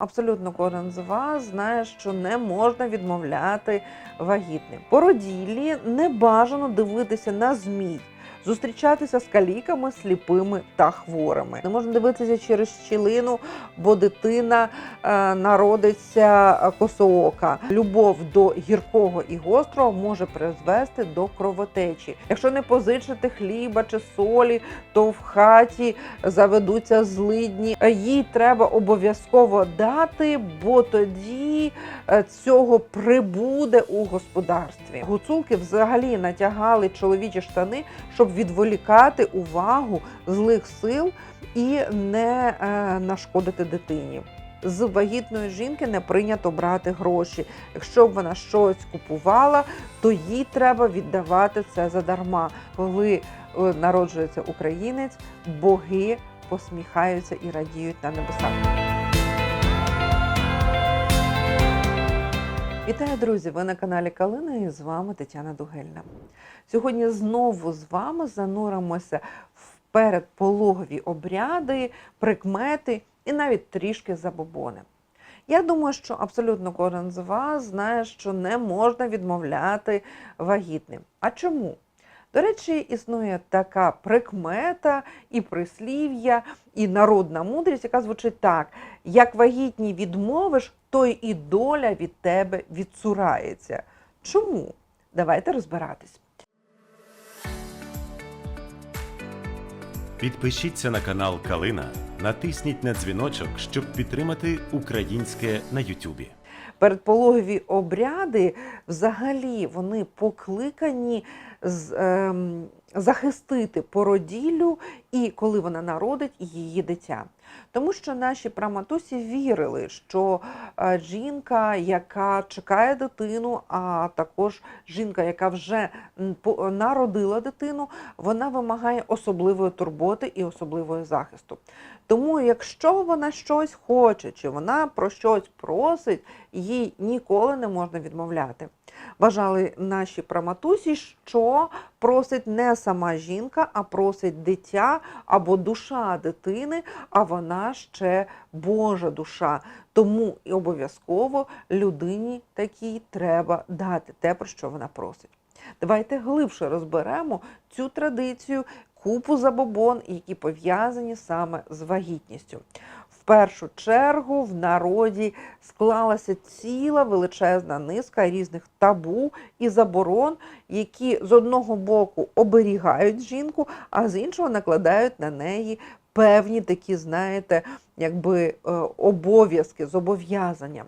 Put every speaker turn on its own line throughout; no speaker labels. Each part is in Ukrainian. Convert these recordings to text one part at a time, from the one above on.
Абсолютно кожен з вас знає, що не можна відмовляти вагітним. Породіллі не бажано дивитися на змій, зустрічатися з каліками, сліпими та хворими. Не можна дивитися через щілину, бо дитина е, народиться косоока. Любов до гіркого і гострого може призвести до кровотечі. Якщо не позичити хліба чи солі, то в хаті заведуться злидні. Їй треба обов'язково дати, бо тоді е, цього прибуде у господарстві. Гуцулки взагалі натягали чоловічі штани, щоб відволікати увагу злих сил і не е, нашкодити дитині. З вагітної жінки не прийнято брати гроші. Якщо б вона щось купувала, то їй треба віддавати це задарма. Коли е, народжується українець, боги посміхаються і радіють на небесах. Вітаю, друзі! Ви на каналі Калина і з вами Тетяна Дугельна. Сьогодні знову з вами зануримося в передпологові обряди, прикмети і навіть трішки забобони. Я думаю, що абсолютно кожен з вас знає, що не можна відмовляти вагітним. А чому? До речі, існує така прикмета і прислів'я, і народна мудрість, яка звучить так: як вагітній відмовиш, то і доля від тебе відцурається. Чому? Давайте розбиратись.
Підпишіться на канал Калина, натисніть на дзвіночок, щоб підтримати українське на Ютубі.
Передпологові обряди взагалі вони покликані з, ем, захистити породіллю і коли вона народить її дитя. Тому що наші праматусі вірили, що е, жінка, яка чекає дитину, а також жінка, яка вже народила дитину, вона вимагає особливої турботи і особливого захисту. Тому, якщо вона щось хоче, чи вона про щось просить, їй ніколи не можна відмовляти. Вважали наші праматусі, що просить не сама жінка, а просить дитя або душа дитини, а вона ще Божа душа. Тому і обов'язково людині такій треба дати те, про що вона просить. Давайте глибше розберемо цю традицію, купу забобон, які пов'язані саме з вагітністю. В першу чергу в народі склалася ціла величезна низка різних табу і заборон, які з одного боку оберігають жінку, а з іншого накладають на неї певні такі, знаєте, якби е, обов'язки, зобов'язання.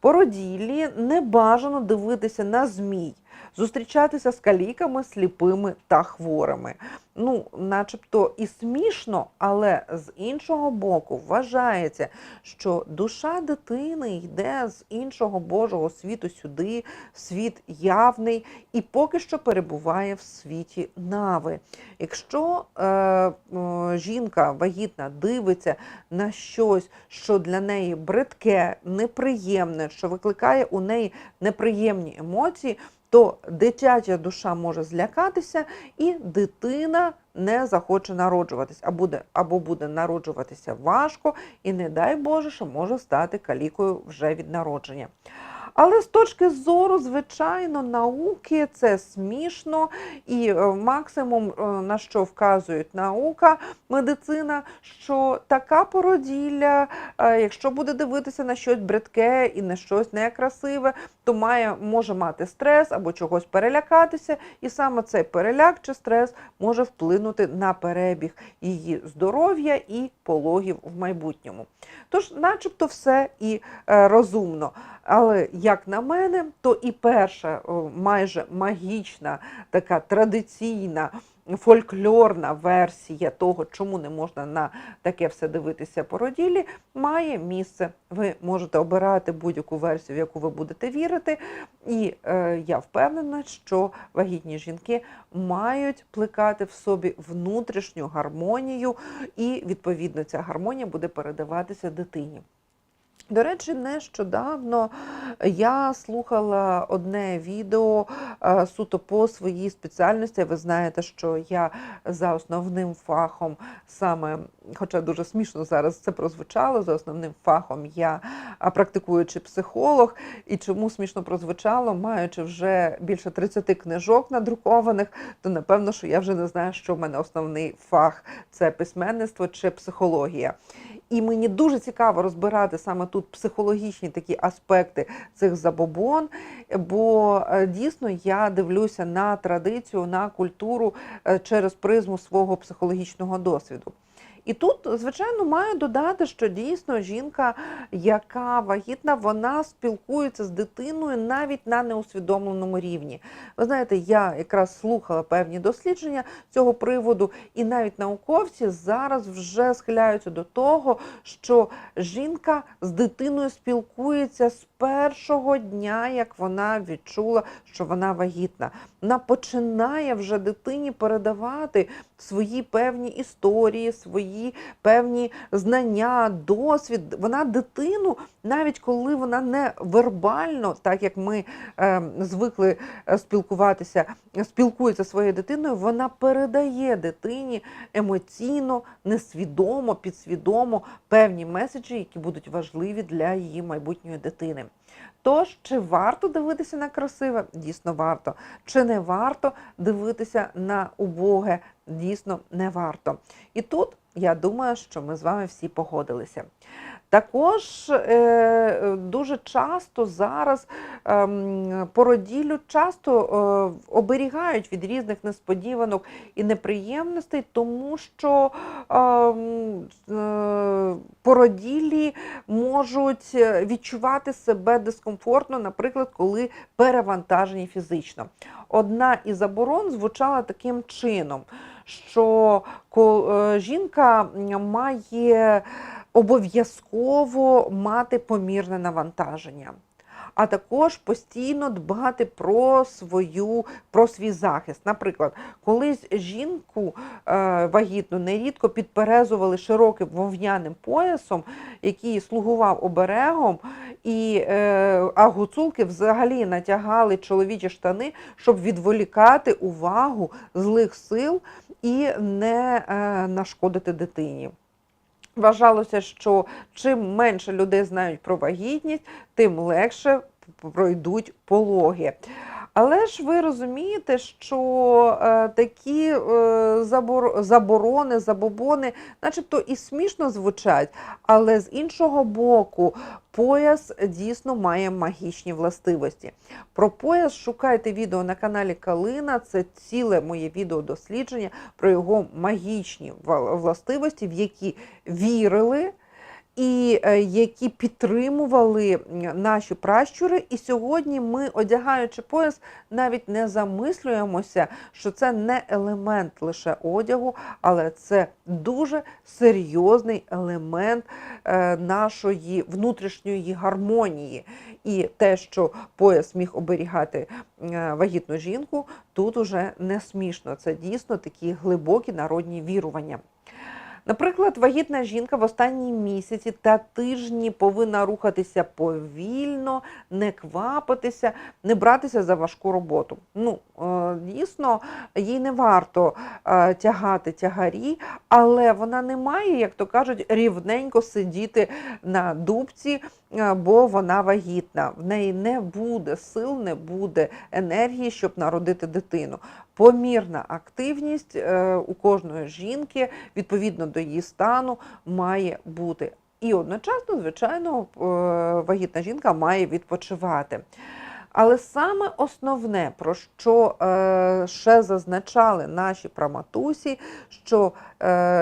Породіллі не бажано дивитися на змій, зустрічатися з каліками, сліпими та хворими. Ну, начебто і смішно, але з іншого боку вважається, що душа дитини йде з іншого Божого світу сюди, світ явний, і поки що перебуває в світі нави. Якщо е, е, жінка вагітна дивиться на щось, що для неї бридке, неприємне, що викликає у неї неприємні емоції, то дитяча душа може злякатися, і дитина не захоче народжуватись, а буде, або буде народжуватися важко, і не дай Боже, що може стати калікою вже від народження. Але з точки зору, звичайно, науки це смішно, і е, максимум, е, на що вказують наука, медицина, що така породілля, е, якщо буде дивитися на щось бридке і на щось некрасиве, то має, може мати стрес або чогось перелякатися, і саме цей переляк чи стрес може вплинути на перебіг її здоров'я і пологів в майбутньому. Тож, начебто, все і розумно. Але як на мене, то і перша майже магічна, така традиційна. Фольклорна версія того, чому не можна на таке все дивитися породілі, має місце. Ви можете обирати будь-яку версію, в яку ви будете вірити. І е, я впевнена, що вагітні жінки мають плекати в собі внутрішню гармонію, і відповідно ця гармонія буде передаватися дитині. До речі, нещодавно я слухала одне відео е, суто по своїй спеціальності. Ви знаєте, що я за основним фахом саме, хоча дуже смішно зараз це прозвучало, за основним фахом я практикуючий психолог. І чому смішно прозвучало, маючи вже більше 30 книжок надрукованих, то напевно, що я вже не знаю, що в мене основний фах це письменництво чи психологія. І мені дуже цікаво розбирати саме тут психологічні такі аспекти цих забобон, бо е, дійсно я дивлюся на традицію, на культуру е, через призму свого психологічного досвіду. І тут, звичайно, маю додати, що дійсно жінка, яка вагітна, вона спілкується з дитиною навіть на неусвідомленому рівні. Ви знаєте, я якраз слухала певні дослідження цього приводу, і навіть науковці зараз вже схиляються до того, що жінка з дитиною спілкується з першого дня, як вона відчула, що вона вагітна. Вона починає вже дитині передавати свої певні історії, свої певні знання, досвід. Вона дитину, навіть коли вона не вербально, так як ми е, звикли спілкуватися, спілкується своєю дитиною, вона передає дитині емоційно, несвідомо, підсвідомо певні меседжі, які будуть важливі для її майбутньої дитини. Тож, чи варто дивитися на красиве? Дійсно варто. Чи не варто дивитися на убоге? Дійсно не варто. І тут я думаю, що ми з вами всі погодилися. Також е, дуже часто зараз ем, породіллю часто е, оберігають від різних несподіванок і неприємностей, тому що ем, е, породілі можуть відчувати себе дискомфортно, наприклад, коли перевантажені фізично. Одна із заборон звучала таким чином, що е, жінка має обов'язково мати помірне навантаження, а також постійно дбати про свою про свій захист. Наприклад, колись жінку е, вагітну нерідко підперезували широким вовняним поясом, який слугував оберегом, і, е, а гуцулки взагалі натягали чоловічі штани, щоб відволікати увагу злих сил і не е, нашкодити дитині. Вважалося, що чим менше людей знають про вагітність, тим легше пройдуть пологи. Але ж ви розумієте, що е, такі е, забор- заборони, забобони, начебто і смішно звучать, але з іншого боку, пояс дійсно має магічні властивості. Про пояс шукайте відео на каналі Калина. Це ціле моє відео дослідження про його магічні властивості, в які вірили. І е, які підтримували наші пращури. І сьогодні ми, одягаючи пояс, навіть не замислюємося, що це не елемент лише одягу, але це дуже серйозний елемент е, нашої внутрішньої гармонії. І те, що пояс міг оберігати е, вагітну жінку, тут уже не смішно. Це дійсно такі глибокі народні вірування. Наприклад, вагітна жінка в останні місяці та тижні повинна рухатися повільно, не квапитися, не братися за важку роботу. Ну, е, дійсно, їй не варто е, тягати тягарі, але вона не має, як то кажуть, рівненько сидіти на дубці, е, бо вона вагітна. В неї не буде сил, не буде енергії, щоб народити дитину. Помірна активність е, у кожної жінки відповідно до її стану має бути. І одночасно, звичайно, е, вагітна жінка має відпочивати. Але саме основне, про що е, ще зазначали наші праматусі, що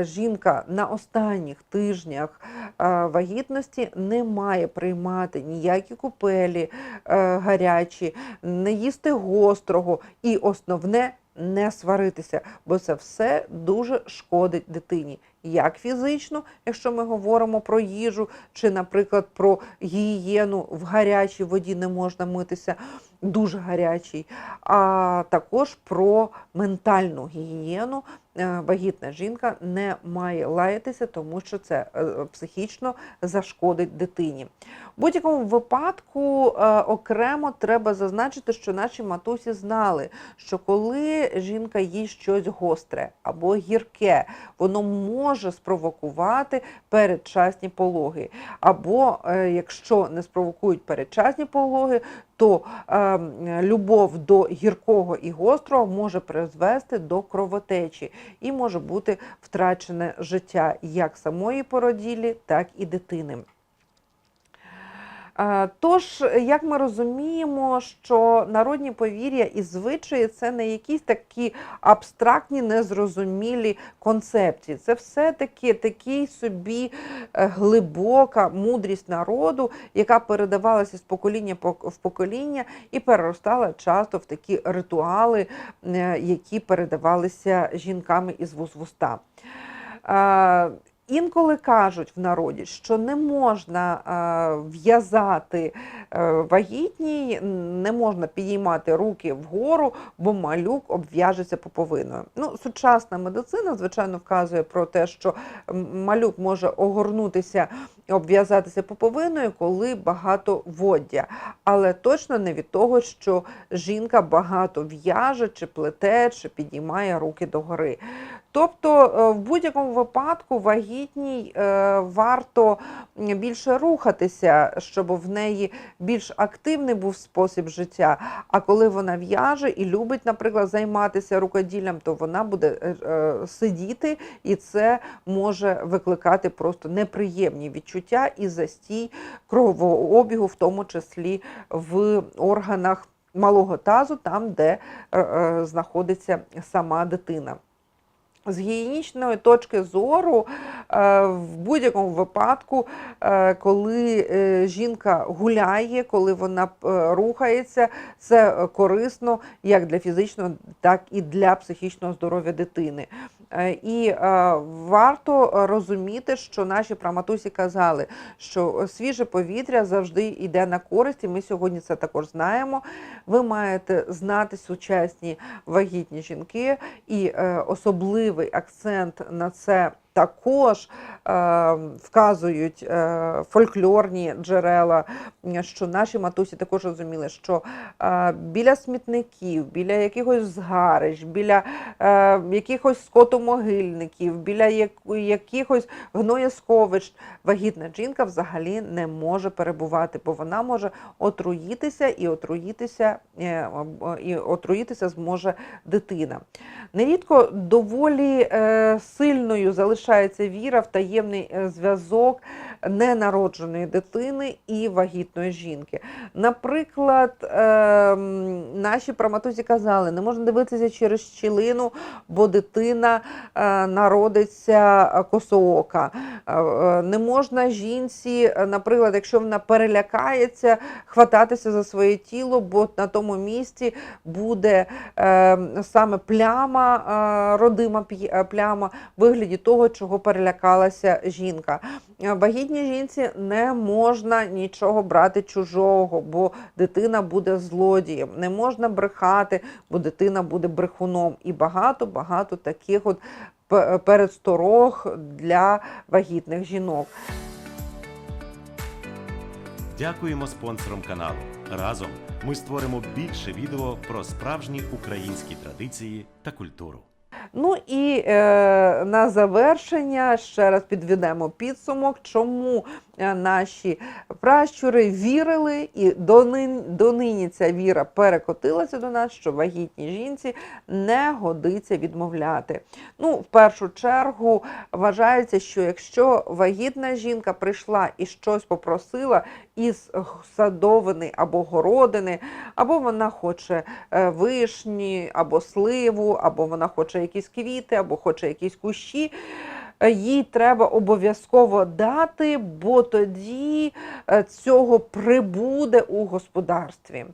жінка на останніх тижнях вагітності не має приймати ніякі купелі гарячі, не їсти гострого, і основне не сваритися, бо це все дуже шкодить дитині. Як фізично, якщо ми говоримо про їжу, чи, наприклад, про гігієну в гарячій воді не можна митися, дуже гарячій, а також про ментальну гігієну, вагітна жінка не має лаятися, тому що це е, психічно зашкодить дитині. В будь-якому випадку е, окремо треба зазначити, що наші матусі знали, що коли жінка їсть щось гостре або гірке, воно може спровокувати передчасні пологи. Або е, якщо не спровокують передчасні пологи, то е, любов до гіркого і гострого може призвести до кровотечі і може бути втрачене життя як самої породілі, так і дитини. Е, Тож, як ми розуміємо, що народні повір'я і звичаї це не якісь такі абстрактні, незрозумілі концепції. Це все-таки такий собі е, глибока мудрість народу, яка передавалася з покоління в покоління і переростала часто в такі ритуали, е, які передавалися жінками із вуз в уста. Інколи кажуть в народі, що не можна е, в'язати е, вагітній, не можна підіймати руки вгору, бо малюк обв'яжеться поповиною. Ну, сучасна медицина, звичайно, вказує про те, що малюк може огорнутися, обв'язатися поповиною, коли багато воддя. Але точно не від того, що жінка багато в'яже, чи плете, чи підіймає руки догори. Тобто, е, в будь-якому випадку вагітній е, варто більше рухатися, щоб в неї більш активний був спосіб життя. А коли вона в'яже і любить, наприклад, займатися рукоділлям, то вона буде е, сидіти, і це може викликати просто неприємні відчуття і застій кровового обігу, в тому числі в органах малого тазу, там, де знаходиться сама дитина. З гігієнічної точки зору, е, в будь-якому випадку, е, коли е, жінка гуляє, коли вона рухається, це корисно як для фізичного, так і для психічного здоров'я дитини. І варто розуміти, що наші праматусі казали, що свіже повітря завжди йде на користь, і ми сьогодні це також знаємо. Ви маєте знати сучасні вагітні жінки і е, особливий акцент на це. Також е, вказують е, фольклорні джерела, що наші матусі також розуміли, що е, біля смітників, біля якихось згарищ, біля е, якихось скотомогильників, біля як, якихось гноєсховищ вагітна жінка взагалі не може перебувати, бо вона може отруїтися і отруїтися, е, і отруїтися зможе дитина. Нерідко доволі е, сильною залишається віра в таємний е, зв'язок ненародженої дитини і вагітної жінки. Наприклад, е, наші праматузі казали, не можна дивитися через щілину, бо дитина е, народиться косоока. Е, е, Не можна жінці, наприклад, якщо вона перелякається, хвататися за своє тіло, бо на тому місці буде е, саме пляма, родима пляма вигляді того, чого перелякалася жінка. Е, Вагітній жінці не можна нічого брати чужого, бо дитина буде злодієм. Не можна брехати, бо дитина буде брехуном. І багато-багато таких от пе- передсторог для вагітних жінок.
Дякуємо спонсорам каналу. Разом ми створимо більше відео про справжні українські традиції та культуру.
Ну і е, на завершення ще раз підведемо підсумок, чому е, наші пращури вірили, і донин, донині ця віра перекотилася до нас, що вагітній жінці не годиться відмовляти. Ну, в першу чергу вважається, що якщо вагітна жінка прийшла і щось попросила із садовини або городини, або вона хоче е, вишні, або сливу, або вона хоче якісь квіти, або хоче якісь кущі. е, Їй треба обов'язково дати, бо тоді е, цього прибуде у господарстві.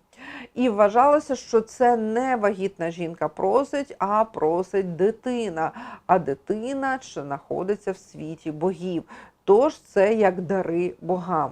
І вважалося, що це не вагітна жінка просить, а просить дитина. А дитина знаходиться в світі богів. Тож це як дари богам.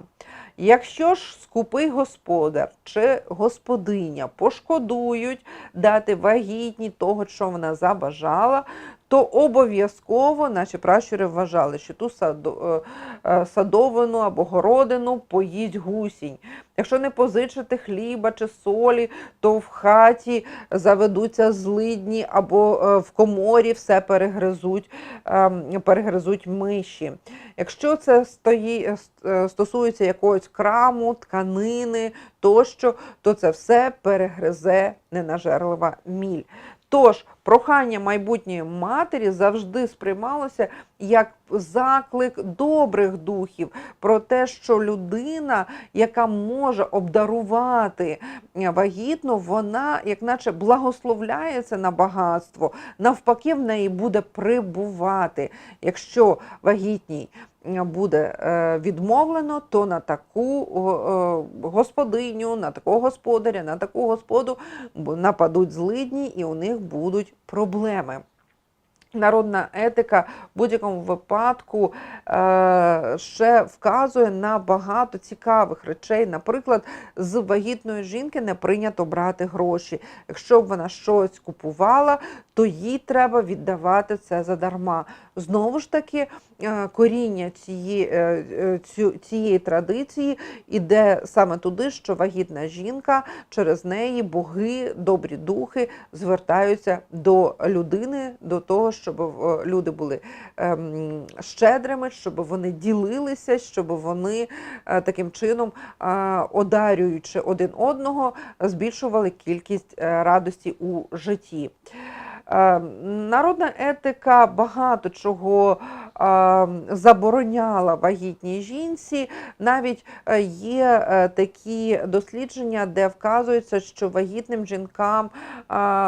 Якщо ж скупий господар чи господиня пошкодують дати вагітні того, що вона забажала, то обов'язково наші пращури вважали, що ту е, е, садовину або городину поїть гусінь. Якщо не позичити хліба чи солі, то в хаті заведуться злидні або е, в коморі все перегризуть, ем, перегризуть миші. Якщо це стої, стосується якогось краму, тканини тощо, то це все перегризе ненажерлива міль. Тож прохання майбутньої матері завжди сприймалося як заклик добрих духів про те, що людина, яка може обдарувати е, вагітну, вона як наче благословляється на багатство, навпаки, в неї буде прибувати. Якщо вагітній буде е, відмовлено, то на таку господиню, на такого господаря, на таку господу нападуть злидні і у них будуть проблеми. Народна етика в будь-якому випадку е, ще вказує на багато цікавих речей. Наприклад, з вагітної жінки не прийнято брати гроші. Якщо б вона щось купувала, то їй треба віддавати це задарма. Знову ж таки, е, коріння цієї, е, е, цієї традиції іде саме туди, що вагітна жінка через неї боги, добрі духи звертаються до людини, до того, щоб е, люди були ем, щедрими, щоб вони ділилися, щоб вони е, таким чином, е, одарюючи один одного, збільшували кількість радості у житті. Е, Народна етика багато чого е, забороняла вагітній жінці. Навіть е, є такі дослідження, де вказується, що вагітним жінкам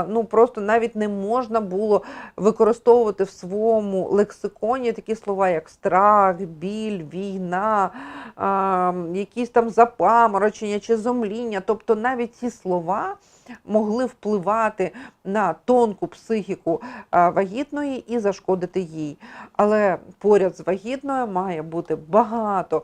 ну просто навіть не можна було використовувати в своєму лексиконі такі слова, як страх, біль, війна, якісь там запаморочення чи зомління. Тобто навіть ці слова могли впливати на тонку психіку вагітної і зашкодити їй. Але поряд з вагітною має бути багато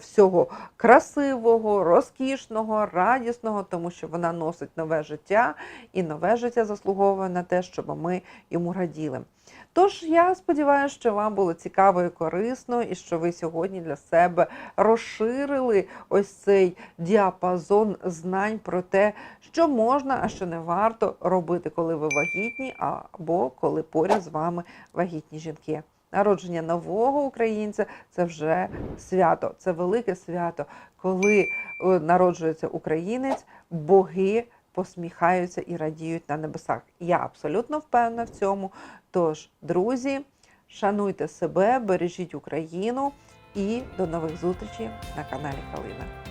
всього красивого, розкішного, радісного, тому що вона носить нове життя, і нове життя заслуговує на те, щоб ми йому раділи. Тож я сподіваюся, що вам було цікаво і корисно, і що ви сьогодні для себе розширили ось цей діапазон знань про те, що можна, а що не варто робити, коли ви вагітні, або коли поряд з вами вагітні жінки. Народження нового українця це вже свято, це велике свято, коли е, народжується українець, боги посміхаються і радіють на небесах. Я абсолютно впевнена в цьому. Тож, друзі, шануйте себе, бережіть Україну і до нових зустрічей на каналі Калина.